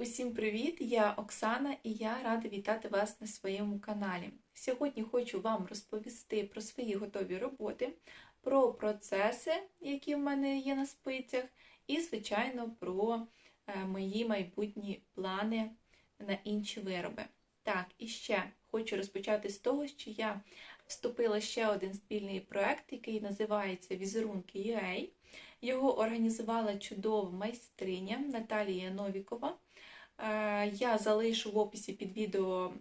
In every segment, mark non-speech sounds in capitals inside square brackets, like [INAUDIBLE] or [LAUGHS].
Усім привіт! Я Оксана і я рада вітати вас на своєму каналі. Сьогодні хочу вам розповісти про свої готові роботи, про процеси, які в мене є на спицях, і, звичайно, про мої майбутні плани на інші вироби. Так, і ще хочу розпочати з того, що я вступила ще один спільний проект, який називається Візерунки UA. Його організувала чудова майстриня Наталія Новікова. Е, Я залишу в описі під відео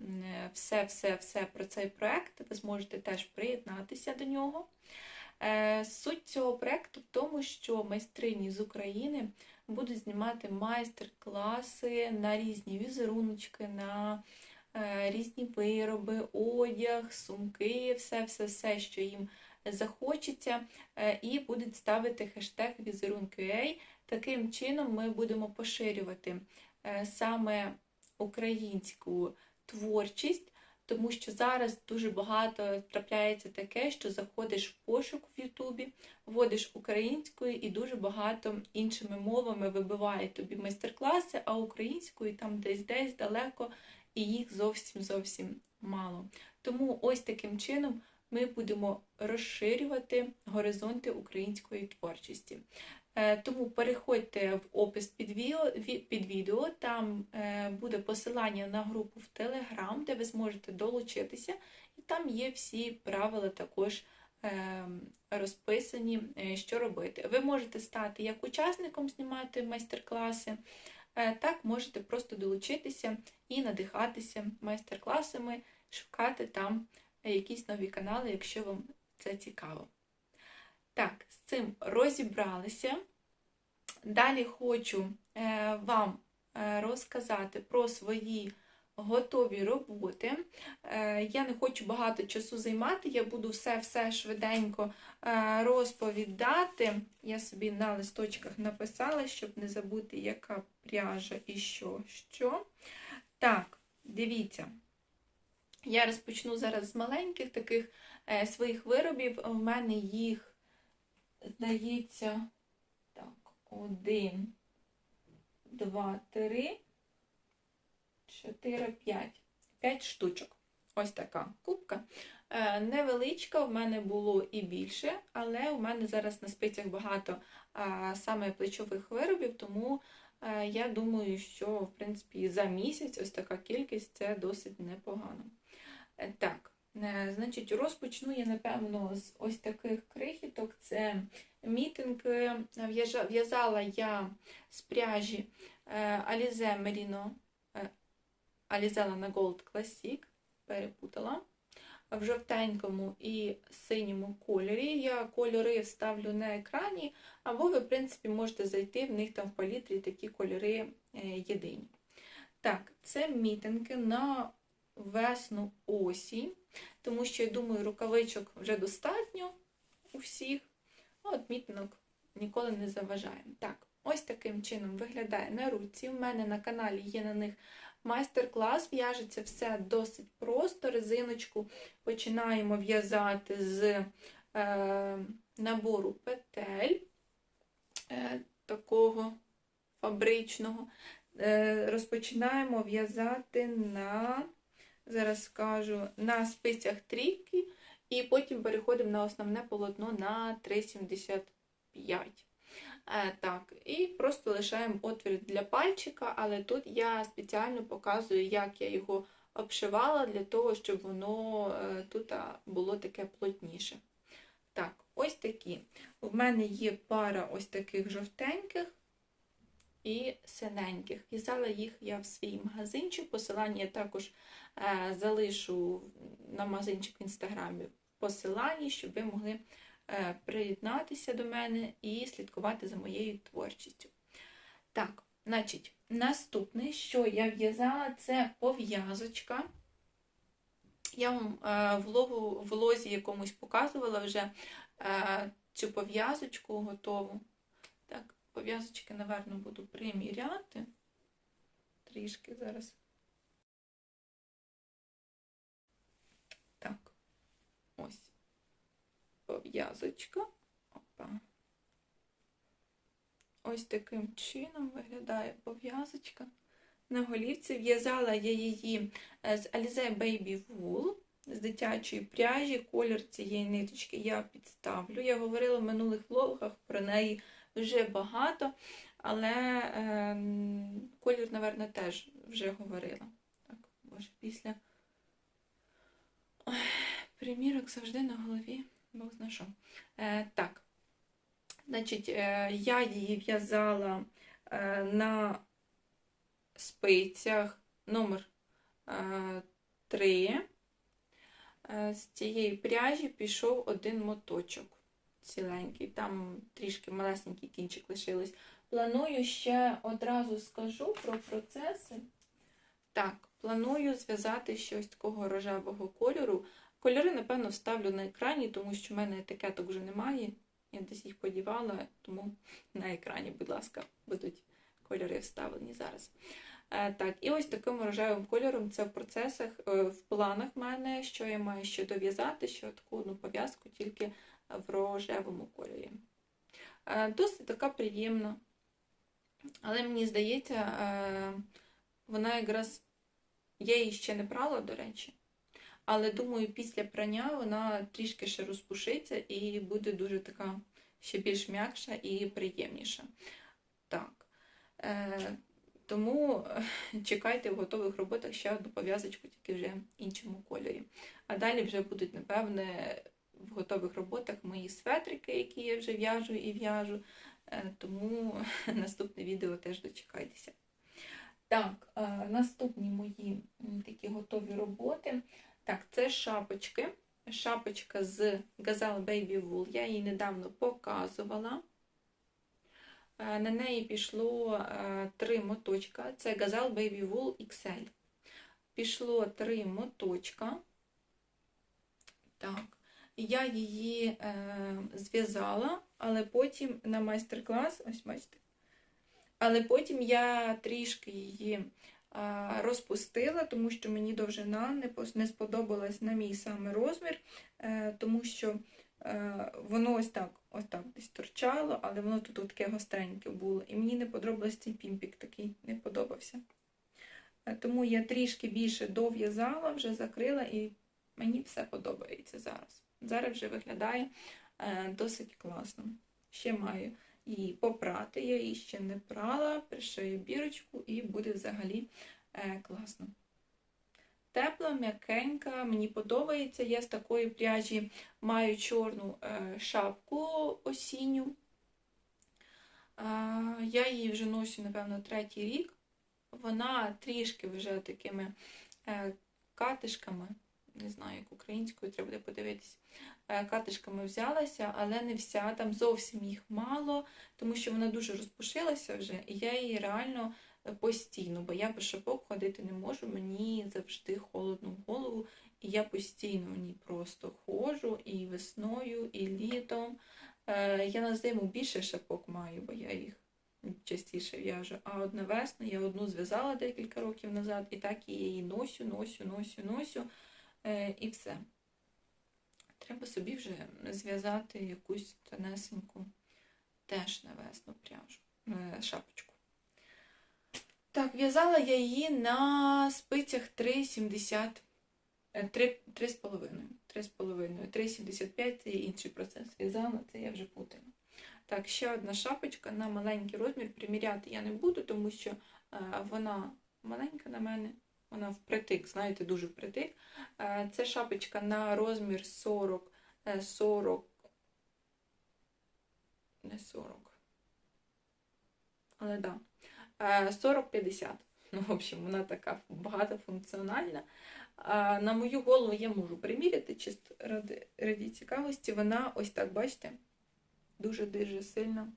все-все-все про цей проект. Ви зможете теж приєднатися до нього. Е, Суть цього проекту в тому, що майстрині з України будуть знімати майстер-класи на різні візеруночки, на е, різні вироби, одяг, сумки, все-все-все, що їм захочеться, е, і будуть ставити хештег візерунки.ua. Таким чином ми будемо поширювати е, саме українську творчість, тому що зараз дуже багато трапляється таке, що заходиш в пошук в Ютубі, вводиш українською і дуже багато іншими мовами вибиває тобі майстер-класи, а українською там десь десь далеко, і їх зовсім зовсім мало. Тому ось таким чином ми будемо розширювати горизонти української творчості. Е, Тому переходьте в опис під відео, під відео, там е, буде посилання на групу в Телеграм, де ви зможете долучитися, і там є всі правила також е, розписані, е, що робити. Ви можете стати як учасником знімати майстер-класи, так можете просто долучитися і надихатися майстер-класами, шукати там якісь нові канали, якщо вам це цікаво. Так, з цим розібралися. Далі хочу е, вам е, розказати про свої готові роботи. Е, я не хочу багато часу займати, я буду все-все швиденько розповідати. Я собі на листочках написала, щоб не забути, яка пряжа і що. що. Так, дивіться. Я розпочну зараз з маленьких таких своїх виробів. У мене їх, здається, один, два, три, чотири, п'ять. П'ять штучок. Ось така кубка. Е, невеличка, в мене було і більше, але у мене зараз на спицях багато саме плечових виробів, тому е, я думаю, що в принципі за місяць ось така кількість це досить непогано. Е, Так, е, значить, розпочну я, напевно, з ось таких крихіток. Це мітинги. В'язала я з пряжі е, Alize Merino е, на Gold Classic, перепутала. В жовтенькому і синьому кольорі. Я кольори ставлю на екрані, або ви, в принципі, можете зайти, в них там в палітрі такі кольори е, єдині. Так, це мітинги на весну осінь, тому що, я думаю, рукавичок вже достатньо у всіх. А От мітинок ніколи не заважає. Так, ось таким чином виглядає на руці. У мене на каналі є на них майстер-клас. В'яжеться все досить просто. Резиночку починаємо в'язати з е, набору петель е, такого фабричного. Е, розпочинаємо в'язати на зараз скажу, на спицях трійки, і потім переходимо на основне полотно на 3,75. Е, так, і просто лишаємо отвір для пальчика, але тут я спеціально показую, як я його обшивала, для того, щоб воно е, тут було таке плотніше. Так, ось такі. У мене є пара ось таких жовтеньких і синеньких. В'язала їх я в свій магазинчик. Посилання я також е, залишу на магазинчик в інстаграмі посилання, щоб ви могли е, приєднатися до мене і слідкувати за моєю творчістю. Так, значить, наступне, що я в'язала, це пов'язочка. Я вам е, в лозі якомусь показувала вже цю пов'язочку готову. Пов'язочки, напевно, буду приміряти. трішки зараз. Так, ось пов'язочка. Опа. Ось таким чином виглядає пов'язочка. На голівці в'язала я її е, з Alize Baby Wool, з дитячої пряжі. Колір цієї ниточки я підставлю. Я говорила в минулих влогах про неї вже багато, але е, колір, напевно, теж вже говорила. Так, боже, після примірок завжди на голові. Бог зна що. Е, так. Значить, е, я її в'язала е, на спицях номер 3. З цієї пряжі пішов один моточок ціленький, там трішки малесенький кінчик лишилось. Планую ще одразу скажу про процеси. Так, планую зв'язати щось такого рожевого кольору. Кольори, напевно, вставлю на екрані, тому що в мене етикеток вже немає. Я десь їх подівала, тому на екрані, будь ласка, будуть кольори вставлені зараз. Е, так, і ось таким рожевим кольором це в процесах, е, в планах в мене, що я маю ще дов'язати, що таку одну пов'язку тільки в рожевому кольорі. Е, досить така приємна. Але мені здається, вона якраз я її ще не прала, до речі. Але думаю, після прання вона трішки ще розпушиться і буде дуже така ще більш м'якша і приємніша. Так. Е, Тому [LAUGHS] чекайте в готових роботах ще одну пов'язочку, тільки вже іншому кольорі. А далі вже будуть, напевне, в готових роботах мої светрики, які я вже в'яжу і в'яжу. Е, тому [LAUGHS] наступне відео теж дочекайтеся. Так, е, наступні мої такі готові роботи. Так, це шапочки. Шапочка з Gazelle Baby Wool. Я її недавно показувала. Е, на неї пішло три моточка. Це Gazelle Baby Wool XL. Пішло три моточка. Так, я її е, зв'язала, але потім на майстер-клас, ось бачите, але потім я трішки її розпустила, тому що мені довжина не сподобалась на мій саме розмір, е, тому що е, воно ось так ось так десь торчало, але воно тут таке гостреньке було. І мені не подобався цей пімпік такий, не подобався. Е, тому я трішки більше дов'язала, вже закрила, і мені все подобається зараз. Зараз вже виглядає досить класно. Ще маю її попрати. Я її ще не прала, пришию бірочку і буде взагалі е, класно. Тепла, м'якенька, мені подобається. Я з такої пряжі маю чорну е, шапку осінню. Я її вже носю, напевно, третій рік. Вона трішки вже такими е, катишками, не знаю, як українською, треба буде подивитися. Е, катишками взялася, але не вся, там зовсім їх мало, тому що вона дуже розпушилася вже, і я її реально е, постійно, бо я без шапок ходити не можу, мені завжди холодно в голову, і я постійно в ній просто ходжу і весною, і літом. Е, я на зиму більше шапок маю, бо я їх частіше в'яжу. А от на весну я одну зв'язала декілька років назад, і так я її носю, носю, носю, носю, і все. Треба собі вже зв'язати якусь тонесеньку теж на весну пряжу, е, шапочку. Так, в'язала я її на спицях 3,70, 3,5. 3,5, 3,75 це інший процес. В'язала, це я вже путаю. Так, ще одна шапочка на маленький розмір. Приміряти я не буду, тому що е, вона маленька на мене. Вона впритик, знаєте, дуже впритик. Е, це шапочка на розмір 40, 40, е, не 40. Але да, 40-50. Ну, в общем, вона така багатофункціональна. На мою голову я можу приміряти, чисто ради, раді цікавості. Вона ось так, бачите, дуже-дуже сильно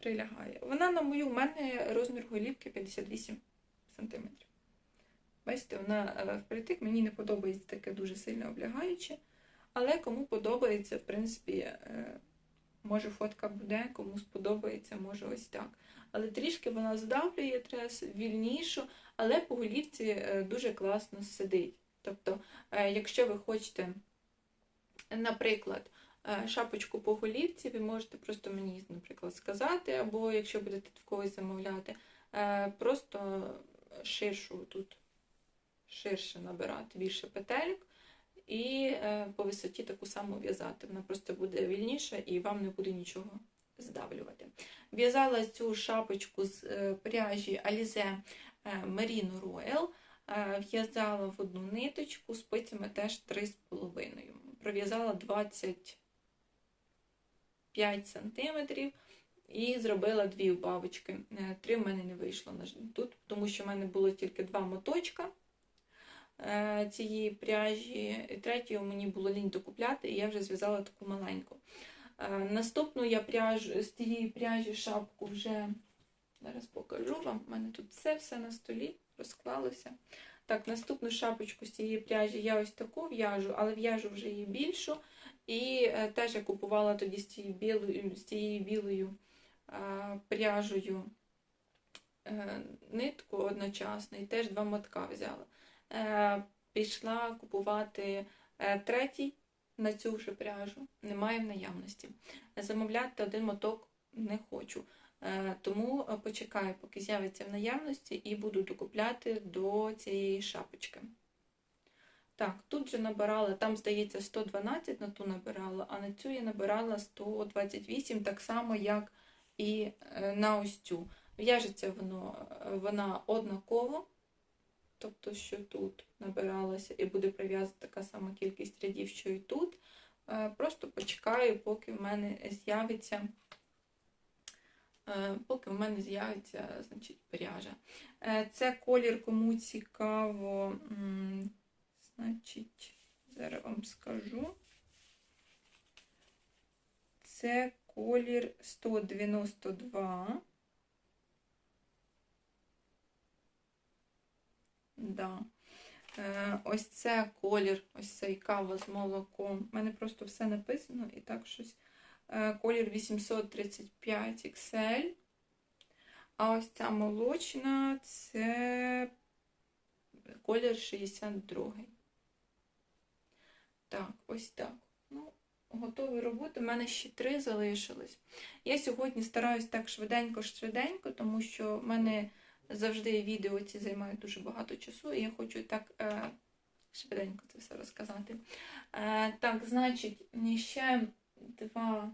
прилягає. Вона на мою, у мене розмір голівки 58 см. Бачите, вона е, впритик, мені не подобається таке дуже сильно облягаюче. Але кому подобається, в принципі, е, Може фотка буде, кому сподобається, може ось так. Але трішки вона здавлює, треба вільнішу, але по голівці е, дуже класно сидить. Тобто, якщо ви хочете, наприклад, шапочку по голівці, ви можете просто мені, наприклад, сказати, або якщо будете в когось замовляти, просто ширшу тут ширше набирати, більше петельок, і по висоті таку саму в'язати. Вона просто буде вільніша і вам не буде нічого здавлювати. В'язала цю шапочку з пряжі Alize Merino Royal. В'язала в одну ниточку, спицями теж 3,5. Пров'язала 25 см і зробила дві убавочки. Е, три в мене не вийшло тут, тому що в мене було тільки два моточка е, цієї пряжі, третю мені було лінь докупляти, і я вже зв'язала таку маленьку. Е, наступну я пряжу, з тієї пряжі шапку вже зараз покажу вам. У мене тут все все на столі розклалося. Так, наступну шапочку з цієї пряжі я ось таку в'яжу, але в'яжу вже її більшу. І е, теж я купувала тоді з цією білою з цією білою е, пряжею е, нитку одночасно, і теж два мотка взяла. Е, пішла купувати е, третій на цю ж пряжу, немає в наявності. Замовляти один моток не хочу. Е, тому почекаю, поки з'явиться в наявності, і буду докупляти до цієї шапочки. Так, тут же набирала, там, здається, 112 на ту набирала, а на цю я набирала 128, так само, як і на ось цю. В'яжеться воно, вона однаково, тобто, що тут набиралася, і буде прив'язана така сама кількість рядів, що і тут. Просто почекаю, поки в мене з'явиться. Е, поки в мене з'явиться значить, пряжа. Е, це колір, кому цікаво, значить, зараз вам скажу. Це колір 192. Да. Е, ось це колір, ось цей кава з молоком. У мене просто все написано і так щось Е, колір 835 XL. А ось ця молочна це колір 62. Так, ось так. Ну, Готові роботи. У мене ще три залишились. Я сьогодні стараюсь так швиденько-швиденько, тому що в мене завжди відео ці займають дуже багато часу, і я хочу так е, швиденько це все розказати. Е, Так, значить, ще два,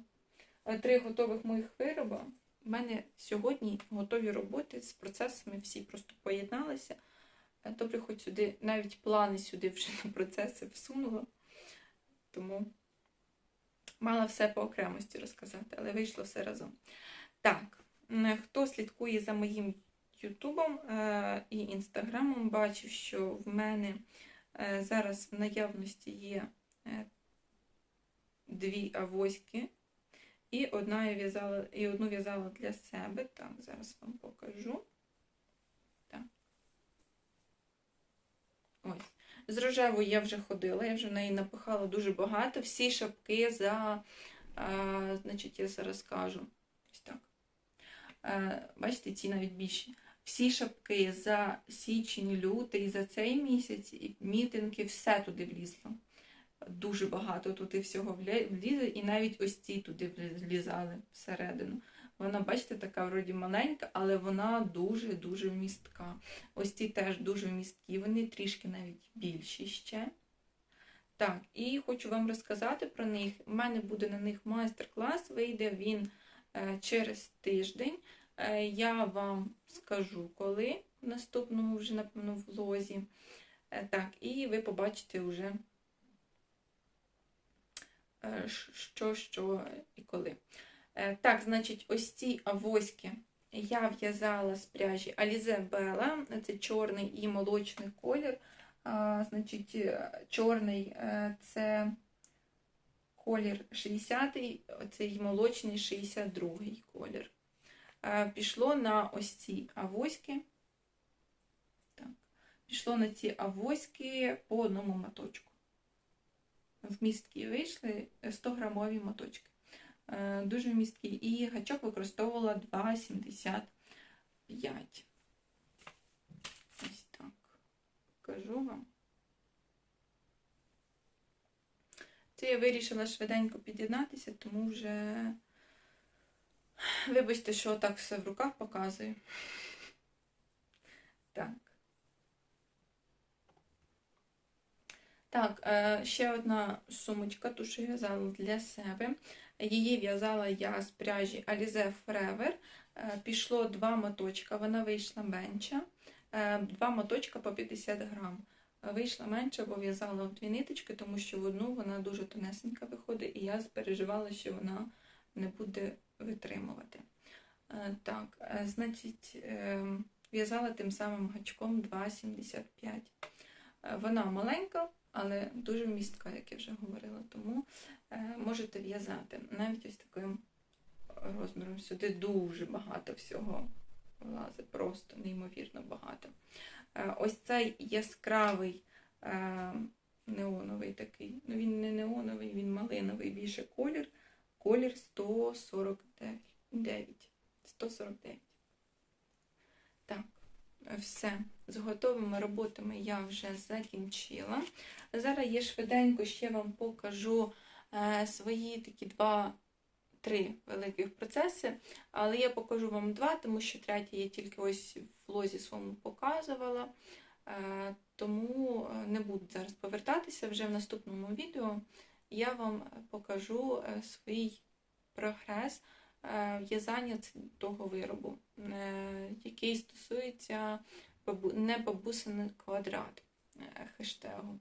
е, три готових моїх вироби. У мене сьогодні готові роботи з процесами всі просто поєдналися. Е, добре, хоч сюди, навіть плани сюди вже на процеси всунула. Тому мала все по окремості розказати, але вийшло все разом. Так, хто слідкує за моїм Ютубом е, і інстаграмом, бачив, що в мене зараз в наявності є дві авоськи. І одна я в'язала, і одну в'язала для себе. Так, зараз вам покажу. Так. Ось. З рожевою я вже ходила, я вже в неї напихала дуже багато. Всі шапки за, а, значить, я зараз скажу. Ось так. Бачите, ці навіть більші. Всі шапки за січень, лютий, за цей місяць, мітинги, все туди влізло дуже багато туди всього влізе, і навіть ось ці туди влізали всередину. Вона, бачите, така вроді маленька, але вона дуже-дуже вмістка. Ось ці теж дуже вмісткі, вони трішки навіть більші ще. Так, і хочу вам розказати про них. У мене буде на них майстер-клас, вийде він е, через тиждень. Е, я вам скажу, коли в наступному вже, напевно, влозі. Е, так, і ви побачите вже Е, що, що і коли. Так, значить, ось ці авоськи я в'язала з пряжі Alize Bella, це чорний і молочний колір. А, Значить, чорний це колір 60-й, цей молочний 62-й колір. Пішло на ось ці авоськи. Так, Пішло на ці авоськи по одному моточку в містки вийшли 100 грамові моточки. Е, Дуже місткий. І гачок використовувала 2,75. Ось так. Кажу вам. Це я вирішила швиденько під'єднатися, тому вже. Вибачте, що так все в руках показую. Так. Так, е, ще одна сумочка, ту, що я в'язала для себе. Її в'язала я з пряжі Alize Forever. Е, Пішло два моточка, вона вийшла менша. Е, Два моточка по 50 грам. Вийшла менше, бо в'язала в дві ниточки, тому що в одну вона дуже тонесенька виходить, і я переживала, що вона не буде витримувати. Е, Так, е, значить, е, в'язала тим самим гачком 2,75. Е, Вона маленька, але дуже містка, як я вже говорила, тому можете в'язати навіть ось таким розміром. Сюди дуже багато всього влазить, просто неймовірно багато. Ось цей яскравий неоновий такий, ну він не неоновий, він малиновий більше колір. Колір 149. 149. Так, все. З готовими роботами я вже закінчила. Зараз я швиденько ще вам покажу е, свої такі два. Три великих процеси, але я покажу вам два, тому що третій я тільки ось в лозі своєму показувала. Е, Тому е, не буду зараз повертатися вже в наступному відео. Я вам покажу е, свій прогрес е, в'язання того виробу, е, який стосується не бабусини квадрат е, хештегу.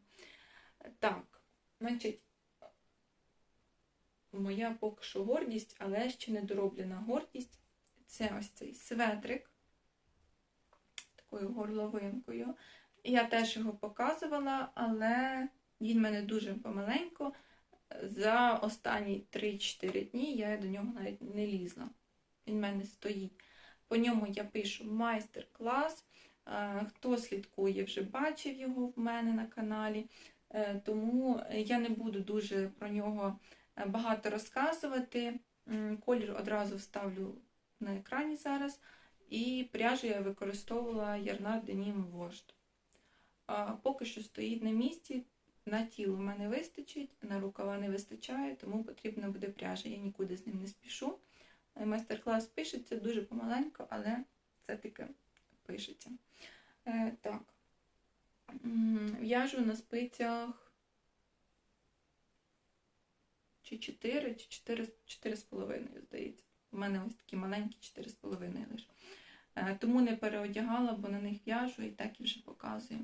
Так, значить, моя поки що гордість, але ще не дороблена гордість. Це ось цей светрик такою горловинкою. Я теж його показувала, але він мене дуже помаленько. За останні 3-4 дні я до нього навіть не лізла. Він в мене стоїть. По ньому я пишу майстер-клас. Е, Хто слідкує, вже бачив його в мене на каналі. Е, Тому я не буду дуже про нього е, багато розказувати. Колір одразу вставлю на екрані зараз. І пряжу я використовувала Ярнар Денім Вожд. Поки що стоїть на місці. На тіло в мене вистачить, на рукава не вистачає, тому потрібна буде пряжа. Я нікуди з ним не спішу. Е, Майстер-клас пишеться дуже помаленько, але все-таки пишеться. Е, так. В'яжу на спицях чи 4, чи 4, 4,5, здається. У мене ось такі маленькі 4,5 лише. Е, Тому не переодягала, бо на них в'яжу і так і вже показую.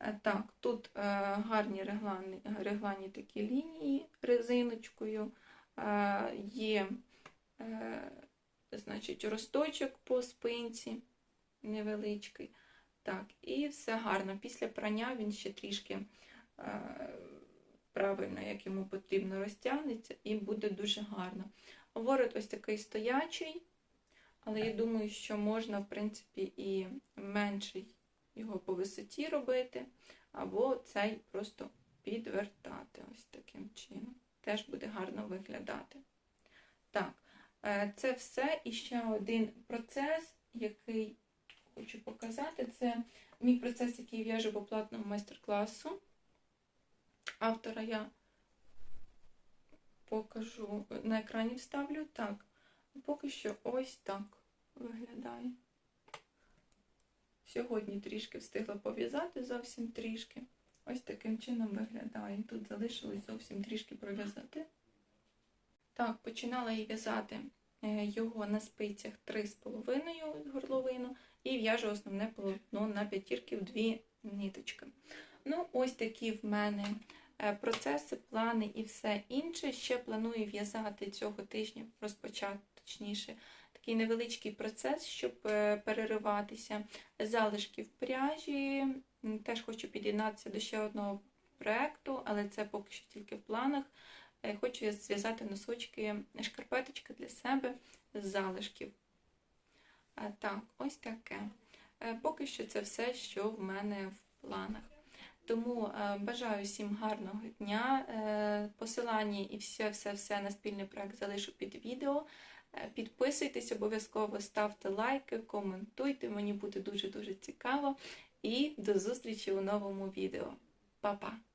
Е, Так, тут е, гарні реглані, реглані такі лінії резиночкою. Е, Є значить, росточок по спинці невеличкий. Так, і все гарно. Після прання він ще трішки правильно, як йому потрібно, розтягнеться і буде дуже гарно. Ворот ось такий стоячий, але я думаю, що можна, в принципі, і менший його по висоті робити, або цей просто підвертати ось таким чином. Теж буде гарно виглядати. Так, е, це все. І ще один процес, який хочу показати, це мій процес, який в'яжу по платному майстер-класу. Автора я покажу на екрані вставлю. Так, поки що ось так виглядає. Сьогодні трішки встигла пов'язати, зовсім трішки. Ось таким чином виглядає. Тут залишилось зовсім трішки пров'язати. Так, починала я в'язати е, його на спицях 3,5 горловину і в'яжу основне полотно на п'ятірки в дві ниточки. Ну, ось такі в мене е, процеси, плани і все інше. Ще планую в'язати цього тижня, розпочати точніше, такий невеличкий процес, щоб е, перериватися залишки в пряжі. Теж хочу під'єднатися до ще одного проєкту, але це поки що тільки в планах. Е, Хочу зв'язати носочки, шкарпеточки для себе з залишків. Так, ось таке. Е, Поки що це все, що в мене в планах. Тому е, бажаю всім гарного дня. Е, Посилання і все, все, все на спільний проект залишу під відео. Е, Підписуйтесь обов'язково, ставте лайки, коментуйте. Мені буде дуже дуже цікаво. І до зустрічі у новому відео. Па-па!